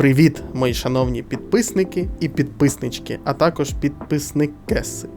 Привіт, мої шановні підписники і підписнички, а також підписникеси.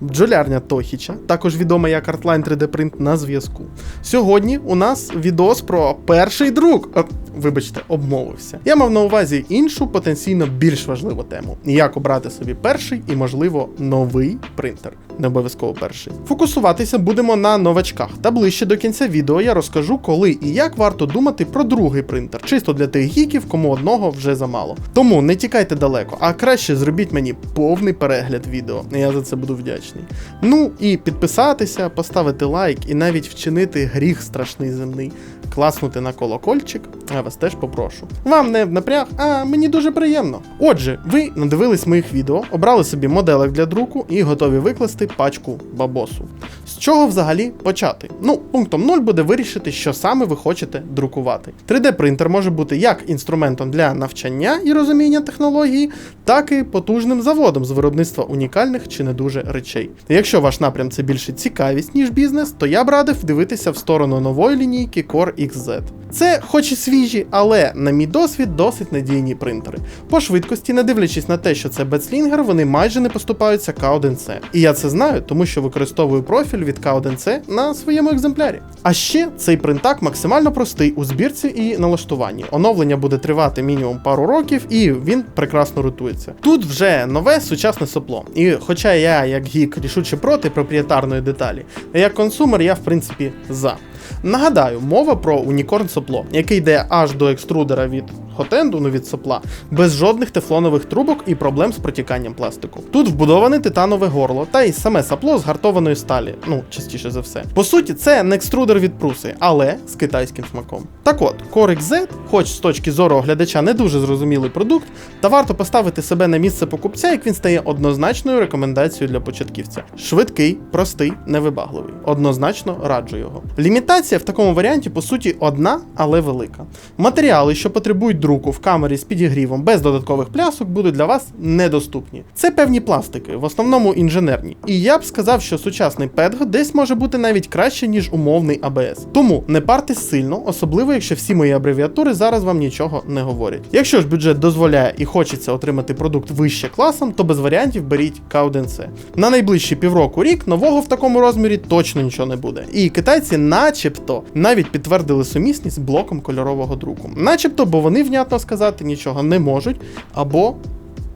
Бджолярня Тохіча, також відома як Artline 3D Print на зв'язку. Сьогодні у нас відос про перший друк. Вибачте, обмовився. Я мав на увазі іншу потенційно більш важливу тему: як обрати собі перший і, можливо, новий принтер. Не обов'язково перший. Фокусуватися будемо на новачках. Та ближче до кінця відео я розкажу, коли і як варто думати про другий принтер, чисто для тих гіків, кому одного вже замало. Тому не тікайте далеко, а краще зробіть мені повний перегляд відео. Я за це буду вдячний. Ну і підписатися, поставити лайк і навіть вчинити гріх страшний земний, класнути на колокольчик. Я вас теж попрошу. Вам не в напряг, а мені дуже приємно. Отже, ви надивились моїх відео, обрали собі моделек для друку і готові викласти пачку бабосу. З чого взагалі почати? Ну, пунктом 0 буде вирішити, що саме ви хочете друкувати. 3D-принтер може бути як інструментом для навчання і розуміння технології, так і потужним заводом з виробництва унікальних чи не дуже речей. Якщо ваш напрям це більше цікавість, ніж бізнес, то я б радив дивитися в сторону нової лінійки Core XZ. Це, хоч і свіжі, але, на мій досвід, досить надійні принтери. По швидкості, не дивлячись на те, що це Бетслінгер, вони майже не поступаються K1C. І я це знаю, тому що використовую профіль від K1C на своєму екземплярі. А ще цей принтак максимально простий у збірці і налаштуванні. Оновлення буде тривати мінімум пару років, і він прекрасно рутується. Тут вже нове сучасне сопло. І хоча я, як гік, рішуче проти проприєтарної деталі, як консумер, я в принципі за. Нагадаю, мова про унікорн сопло, який йде аж до екструдера від хотенду, ну від сопла, без жодних тефлонових трубок і проблем з протіканням пластику. Тут вбудоване титанове горло, та й саме сапло з гартованої сталі, ну частіше за все. По суті, це не екструдер від пруси, але з китайським смаком. Так от, Core XZ, хоч з точки зору оглядача не дуже зрозумілий продукт, та варто поставити себе на місце покупця, як він стає однозначною рекомендацією для початківця. Швидкий, простий, невибагливий. Однозначно раджу його. Лімітація в такому варіанті, по суті, одна, але велика. Матеріали, що потребують друку в камері з підігрівом без додаткових плясок, будуть для вас недоступні. Це певні пластики, в основному інженерні. І я б сказав, що сучасний PETG десь може бути навіть краще, ніж умовний ABS. Тому не партесь сильно, особливо якщо всі мої абревіатури зараз вам нічого не говорять. Якщо ж бюджет дозволяє і хочеться отримати продукт вище класом, то без варіантів беріть K1C. На найближчі півроку рік нового в такому розмірі точно нічого не буде. І китайці, начебто, навіть підтвердили сумісність з блоком кольорового друку. Начебто, бо вони внятно сказати нічого не можуть або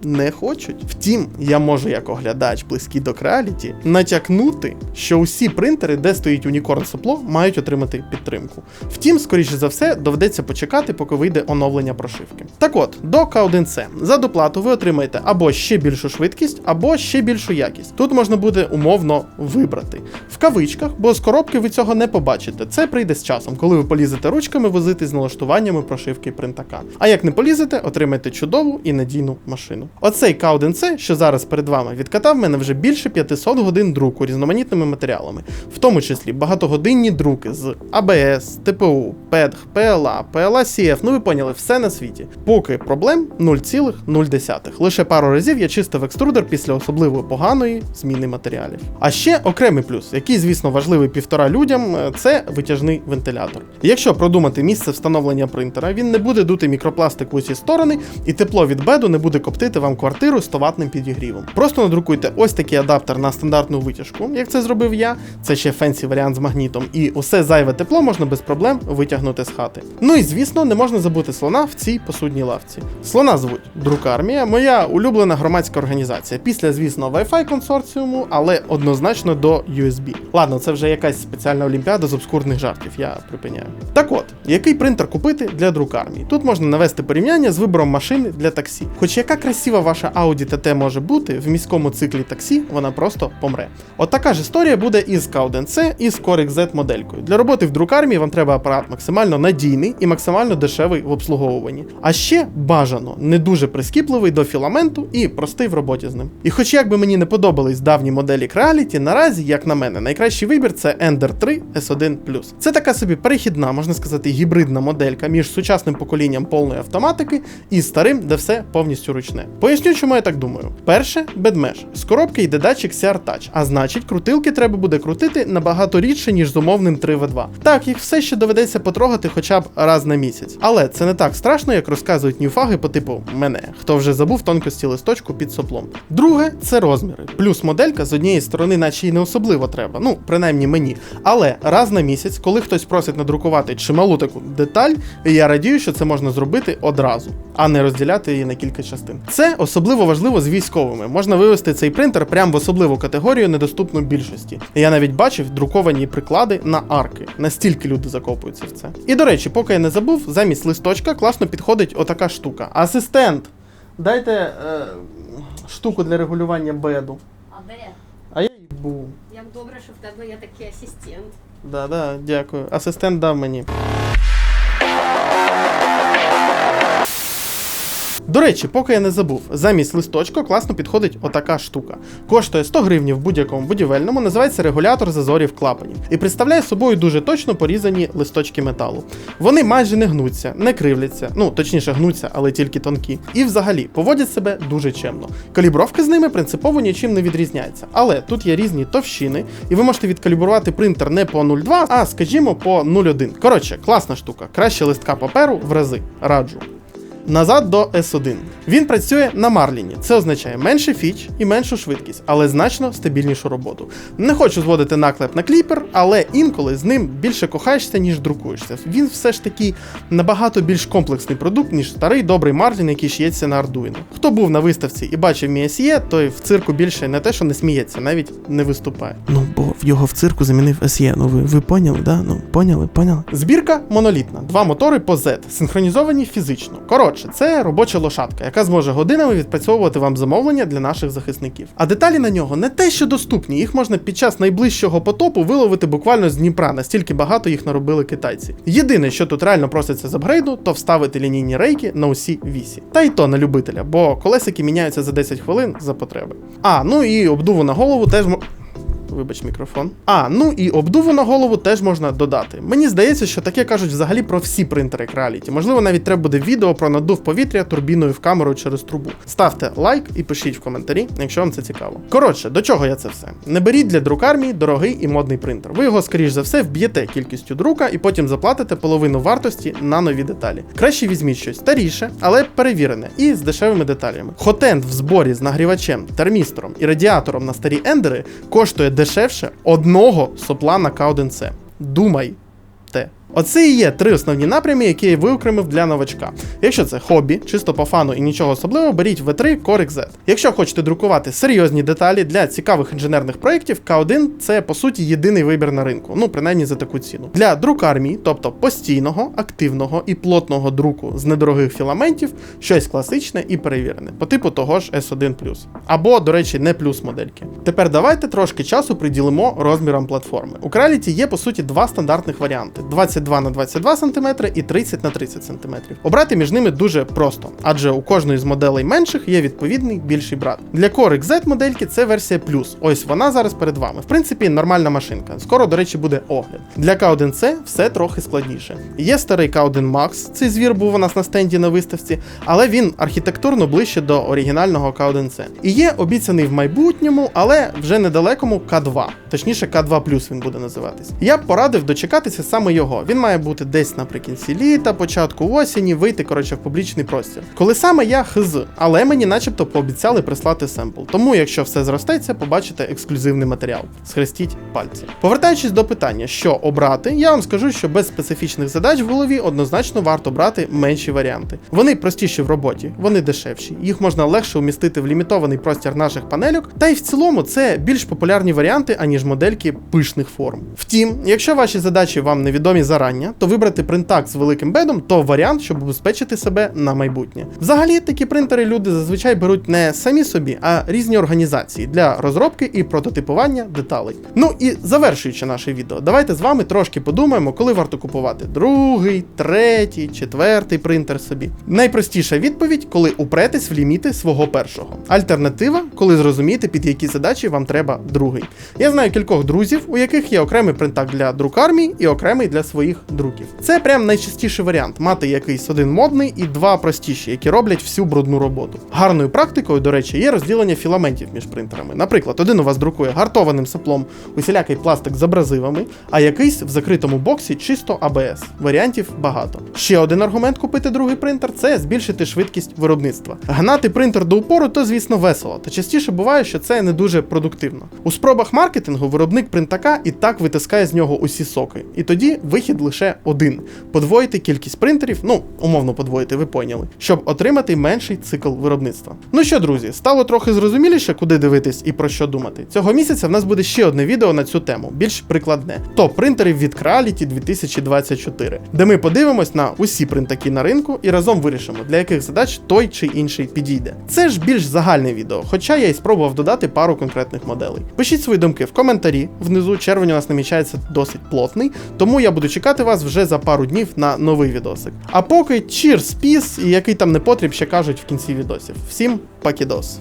не хочуть. Втім, я можу як оглядач близький до креаліті натякнути, що усі принтери, де стоїть унікорн сопло, мають отримати підтримку. Втім, скоріше за все, доведеться почекати, поки вийде оновлення прошивки. Так от, до K1C. За доплату ви отримаєте або ще більшу швидкість, або ще більшу якість. Тут можна буде умовно вибрати. В кавичках, бо з коробки ви цього не побачите. Це прийде з часом, коли ви полізете ручками возити з налаштуваннями прошивки принтака. А як не полізете, отримаєте чудову і надійну машину. Оцей K1C, що зараз перед вами, відкатав мене вже більше 500 годин друку різноманітними матеріалами, в тому числі багатогодинні друки з ABS, ТПУ, PEDG, PLA, PLA CF, ну ви поняли, все на світі. Поки проблем 0,0. Лише пару разів я чистив екструдер після особливо поганої зміни матеріалів. А ще окремий плюс, який, звісно, важливий півтора людям, це витяжний вентилятор. Якщо продумати місце встановлення принтера, він не буде дути мікропластик в усі сторони, і тепло від беду не буде коптити вам квартиру з товатним підігрівом. Просто надрукуйте ось такий адаптер на стандартну витяжку, як це зробив я. Це ще фенсі варіант з магнітом, і усе зайве тепло можна без проблем витягнути з хати. Ну і звісно, не можна забути слона в цій посудній лавці. Слона звуть Друкармія, моя улюблена громадська організація. Після, звісно, Wi-Fi консорціуму, але однозначно до USB. Ладно, це вже якась спеціальна олімпіада з обскурних жартів, я припиняю. Так от, який принтер купити для друкармії? Тут можна навести порівняння з вибором машини для таксі. Хоч яка красива ваша Audi TT може бути, в міському циклі таксі вона просто помре. От така ж історія буде і з K1C, і з Core XZ моделькою. Для роботи в друкармії вам треба апарат максимально надійний і максимально дешевий в обслуговуванні. А ще бажано, не дуже прискіпливий до філаменту і простий в роботі з ним. І хоч як би мені не подобались давні моделі Creality, наразі, як на мене, найкращий вибір це Ender 3 S1 Це така собі перехідна, можна сказати, гібридна моделька між сучасним поколінням повної автоматики і старим, де все повністю ручне. Поясню, чому я так думаю. Перше, бедмеш. З коробки йде датчик CR Touch, а значить, крутилки треба буде крутити набагато рідше, ніж з умовним 3V2. Так, їх все ще доведеться потрогати хоча б раз на місяць. Але це не так страшно, як розказують ньюфаги по типу мене, хто вже забув тонкості листочку під соплом. Друге, це розміри. Плюс моделька з однієї сторони, наче й не особливо треба, ну принаймні мені. Але раз на місяць, коли хтось просить надрукувати чималу таку деталь, я радію, що це можна зробити одразу, а не розділяти її на кілька частин. Це особливо важливо з військовими. Можна вивести цей принтер прямо в особливу категорію, недоступну більшості. Я навіть бачив друковані приклади на арки. Настільки люди закопуються в це. І до речі, поки я не забув, замість листочка класно підходить отака штука. Асистент, дайте е, штуку для регулювання беду. А де? А я їбу. Як добре, що в тебе є такий асистент. Да, да, дякую. Асистент дав мені. До речі, поки я не забув, замість листочка класно підходить отака штука. Коштує 100 гривень в будь-якому будівельному, називається регулятор зазорів клапанів і представляє собою дуже точно порізані листочки металу. Вони майже не гнуться, не кривляться, ну точніше гнуться, але тільки тонкі. І взагалі поводять себе дуже чемно. Калібровка з ними принципово нічим не відрізняється. Але тут є різні товщини, і ви можете відкалібрувати принтер не по 0,2, а скажімо по 0,1. Коротше, класна штука. Краще листка паперу в рази. Раджу. Назад до S1. Він працює на Марліні. Це означає менше фіч і меншу швидкість, але значно стабільнішу роботу. Не хочу зводити наклеп на кліпер, але інколи з ним більше кохаєшся, ніж друкуєшся. Він все ж таки набагато більш комплексний продукт, ніж старий добрий Марлін, який шиється на Arduino. Хто був на виставці і бачив MSE, той в цирку більше не те, що не сміється, навіть не виступає. Ну, бо його в цирку замінив SE. Ну ви, ви поняли, да? Ну, поняли, поняли. Збірка монолітна, два мотори по Z, синхронізовані фізично. Коротше, це робоча лошадка, яка зможе годинами відпрацьовувати вам замовлення для наших захисників. А деталі на нього не те, що доступні, їх можна під час найближчого потопу виловити буквально з Дніпра, настільки багато їх наробили китайці. Єдине, що тут реально проситься з апгрейду, то вставити лінійні рейки на усі вісі. Та й то на любителя, бо колесики міняються за 10 хвилин за потреби. А, ну і обдуву на голову теж. мо- Вибач мікрофон. А, ну і обдуву на голову теж можна додати. Мені здається, що таке кажуть взагалі про всі принтери Creality. Можливо, навіть треба буде відео про надув повітря турбіною в камеру через трубу. Ставте лайк і пишіть в коментарі, якщо вам це цікаво. Коротше, до чого я це все? Не беріть для друкармії дорогий і модний принтер. Ви його, скоріш за все, вб'єте кількістю друка і потім заплатите половину вартості на нові деталі. Краще візьміть щось старіше, але перевірене і з дешевими деталями. Хотенд в зборі з нагрівачем, термістором і радіатором на старі ендери коштує дешевше одного сопла на К1С. Думай. Оце і є три основні напрями, які я виокремив для новачка. Якщо це хобі, чисто по фану і нічого особливого, беріть V3 Core XZ. Якщо хочете друкувати серйозні деталі для цікавих інженерних проєктів, К1 це по суті єдиний вибір на ринку, ну принаймні за таку ціну. Для друкармії, тобто постійного, активного і плотного друку з недорогих філаментів, щось класичне і перевірене, по типу того ж S1 Або, до речі, не плюс модельки. Тепер давайте трошки часу приділимо розмірам платформи. У Creality є по суті два стандартних варіанти: 22 на 22 см і 30 на 30 см. Обрати між ними дуже просто, адже у кожної з моделей менших є відповідний більший брат. Для Core XZ модельки це версія плюс. Ось вона зараз перед вами. В принципі, нормальна машинка. Скоро, до речі, буде огляд. Для K1C все трохи складніше. Є старий K1 Max, цей звір був у нас на стенді на виставці, але він архітектурно ближче до оригінального K1C. І є обіцяний в майбутньому, але вже недалекому K2. Точніше, К2 він буде називатись. Я б порадив дочекатися саме його. Він має бути десь наприкінці літа, початку осені, вийти коротше в публічний простір. Коли саме я хз, але мені начебто пообіцяли прислати семпл. Тому, якщо все зростеться, побачите ексклюзивний матеріал. Схрестіть пальці. Повертаючись до питання, що обрати, я вам скажу, що без специфічних задач в голові однозначно варто брати менші варіанти. Вони простіші в роботі, вони дешевші, їх можна легше умістити в лімітований простір наших панельок, та й в цілому це більш популярні варіанти, аніж модельки пишних форм. Втім, якщо ваші задачі вам невідомі зарання, то вибрати принтак з великим бедом то варіант, щоб убезпечити себе на майбутнє. Взагалі, такі принтери люди зазвичай беруть не самі собі, а різні організації для розробки і прототипування деталей. Ну і завершуючи наше відео, давайте з вами трошки подумаємо, коли варто купувати другий, третій, четвертий принтер собі. Найпростіша відповідь, коли упретесь в ліміти свого першого. Альтернатива, коли зрозумієте, під які задачі вам треба другий. Я знаю кількох друзів, у яких є окремий принтак для друкармії і окремий для своїх своїх друків. Це прям найчастіший варіант мати якийсь один модний і два простіші, які роблять всю брудну роботу. Гарною практикою, до речі, є розділення філаментів між принтерами. Наприклад, один у вас друкує гартованим соплом усілякий пластик з абразивами, а якийсь в закритому боксі чисто АБС. Варіантів багато. Ще один аргумент купити другий принтер це збільшити швидкість виробництва. Гнати принтер до упору, то звісно весело, та частіше буває, що це не дуже продуктивно. У спробах маркетингу виробник принтака і так витискає з нього усі соки. І тоді вихід лише один: подвоїти кількість принтерів, ну умовно подвоїти, ви поняли, щоб отримати менший цикл виробництва. Ну що, друзі, стало трохи зрозуміліше, куди дивитись і про що думати. Цього місяця в нас буде ще одне відео на цю тему, більш прикладне: топ принтерів від Creality 2024, де ми подивимось на усі принтаки на ринку і разом вирішимо, для яких задач той чи інший підійде. Це ж більш загальне відео, хоча я і спробував додати пару конкретних моделей. Пишіть свої думки в коментарі. Внизу червень у нас намічається досить плотний, тому я буду чекати вас вже за пару днів на новий відосик. А поки cheers, peace і який там непотріб ще кажуть в кінці відосів. Всім пакідос!